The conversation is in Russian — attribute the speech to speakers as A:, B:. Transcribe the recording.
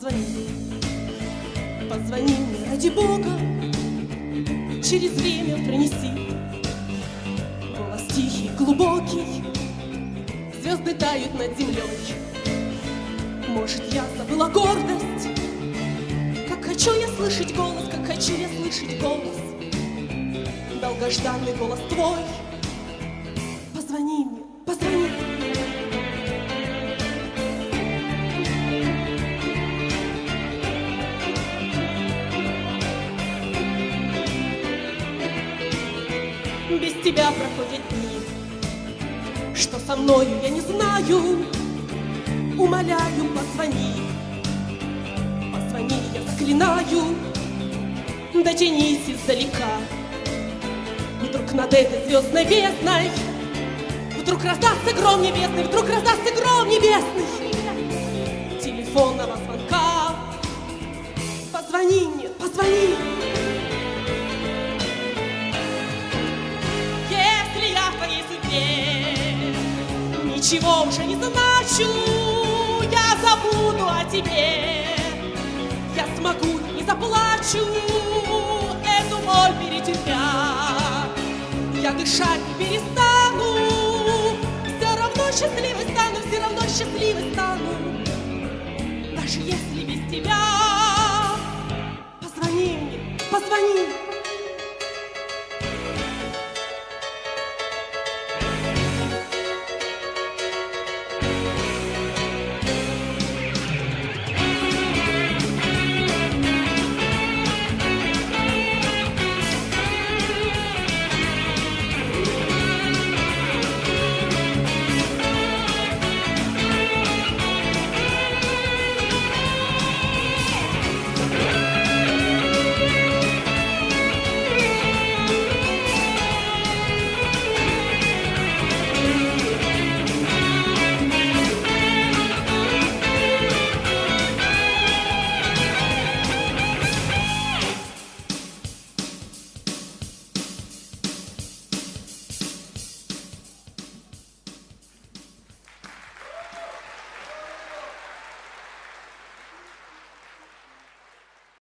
A: позвони. Позвони мне, ради Бога, через время принеси. Голос тихий, глубокий, звезды тают над землей. Может, я забыла гордость, как хочу я слышать голос, как хочу я слышать голос. Долгожданный голос твой. Позвони мне, Без тебя проходят дни, что со мною я не знаю. Умоляю, позвони, позвони, я заклинаю, дотянись издалека. Вдруг над этой звездной бездной Вдруг раздастся гром небесный, вдруг раздастся гром небесный. Телефонного звонка Ничего уже не значу. Я забуду о тебе. Я смогу и заплачу. Эту боль перетерпя я дышать не перестану. Все равно счастливой стану, все равно счастливой стану. Даже если без тебя. Позвони мне, позвони